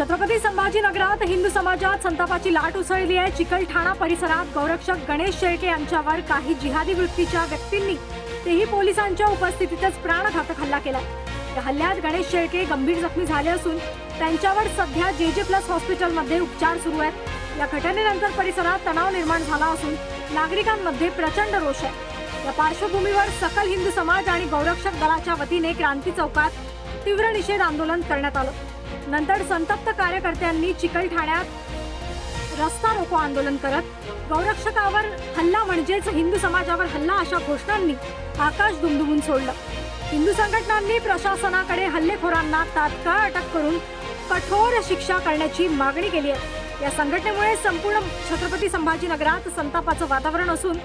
छत्रपती संभाजीनगरात हिंदू समाजात संतापाची लाट उसळली आहे. चिकलठाणा परिसरात गौरक्षक गणेश शेळके यांच्यावर काही जिहादी वृत्तीच्या व्यक्तींनी तेही पोलिसांच्या उपस्थितीतच प्राणघातक हल्ला केला या हल्ल्यात गणेश शेळके गंभीर जखमी झाले असून त्यांच्यावर सध्या जे जे प्लस हॉस्पिटलमध्ये उपचार सुरू आहेत. या घटनेनंतर परिसरात तणाव निर्माण झाला असून नागरिकांमध्ये प्रचंड रोष आहे. या पार्श्वभूमीवर सकल हिंदू समाज आणि गौरक्षक दलाच्या वतीने क्रांती चौकात तीव्र निषेध आंदोलन करण्यात आलं. नंतर संतप्त कार्यकर्त्यांनी चिकलठाण्यात रस्ता रोको आंदोलन करत गौरक्षकावर हल्ला म्हणजेच हिंदू समाजावर हल्ला अशा घोषणांनी आकाश दुमदुमून सोडलं. हिंदू संघटनांनी प्रशासनाकडे हल्लेखोरांना तात्काळ अटक करून कठोर शिक्षा करण्याची मागणी केली आहे. या संघटनेमुळे संपूर्ण छत्रपती संभाजीनगरात संतापाचं वातावरण असून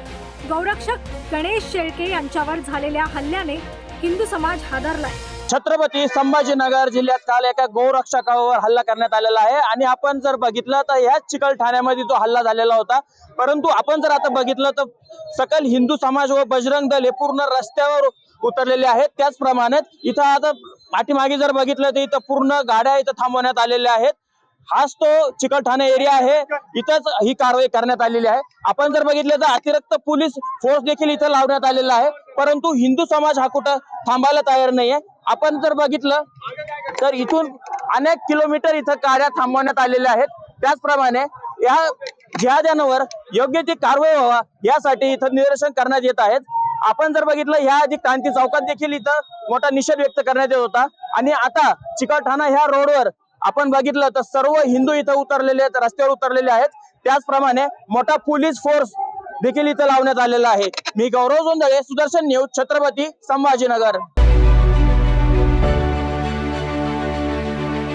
गौरक्षक गणेश शेळके यांच्यावर झालेल्या हल्ल्याने हिंदू समाज हादरलाय. छत्रपती संभाजीनगर जिल्ह्यात काल एका गोरक्षकावर हल्ला करण्यात आलेला आहे. आणि आपण जर बघितलं तर याच चिकल ठाण्यामध्ये तो हल्ला झालेला होता. परंतु आपण जर आता बघितलं तर सकल हिंदू समाज व बजरंग दल हे पूर्ण रस्त्यावर उतरलेले आहेत. त्याचप्रमाणे इथं आता पाठीमागे जर बघितलं तर इथं पूर्ण गाड्या इथं थांबवण्यात आलेल्या आहेत. हाच तो चिकलठाणे एरिया आहे. इथंच ही कारवाई करण्यात आलेली आहे. आपण जर बघितलं तर अतिरिक्त पोलीस फोर्स देखील इथं लावण्यात आलेला आहे. परंतु हिंदू समाज हा कुठं थांबायला तयार नाहीये. आपण जर बघितलं तर इथून अनेक किलोमीटर इथं गाड्या थांबवण्यात आलेल्या आहेत. त्याचप्रमाणे या जिहाद्यांवर योग्य ती कारवाई व्हावा यासाठी इथं निदर्शन करण्यात येत आहेत. आपण जर बघितलं ह्या आधी क्रांती चौकात देखील इथं मोठा निषेध व्यक्त करण्यात येत होता. आणि आता चिकलठाणा ह्या रोडवर आपण बघितलं तर सर्व हिंदू इथं उतरलेले आहेत रस्त्यावर उतरलेले आहेत. त्याचप्रमाणे मोठा पोलीस फोर्स देखील इथं लावण्यात आलेला आहे. मी गौरव जोंधळे सुदर्शन न्यूज छत्रपती संभाजीनगर.